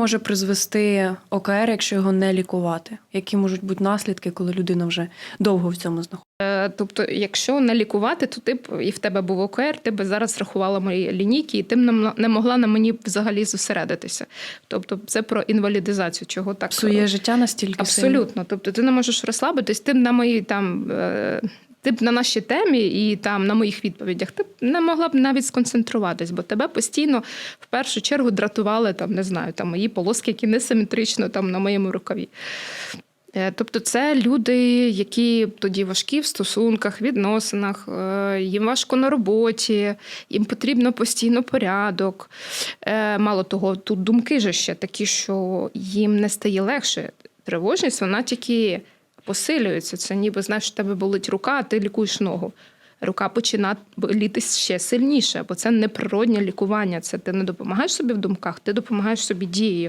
може призвести ОКР, якщо його не лікувати? Які можуть бути наслідки, коли людина вже довго в цьому знаходиться? Е, Тобто, якщо не лікувати, то ти б і в тебе був ОКР, ти б зараз рахувала мої лінійки, і ти б не- могла на мені взагалі зосередитися. Тобто, це про інвалідизацію, чого так Псує життя настільки сильно? Абсолютно. Тобто ти не можеш розслабитись, ти б на моїй там. Ти б на нашій темі і там на моїх відповідях ти б не могла б навіть сконцентруватись, бо тебе постійно в першу чергу дратували там, не знаю, там мої полоски, які несиметрично там на моєму рукаві. Е, Тобто, це люди, які тоді важкі в стосунках, відносинах, е, їм важко на роботі, їм потрібно постійно порядок. Е, Мало того, тут думки же ще такі, що їм не стає легше. Тривожність, вона тільки посилюється. Це ніби знаєш, в тебе болить рука, а ти лікуєш ногу. Рука починає боліти ще сильніше, бо це неприроднє лікування. Це ти не допомагаєш собі в думках, ти допомагаєш собі дією.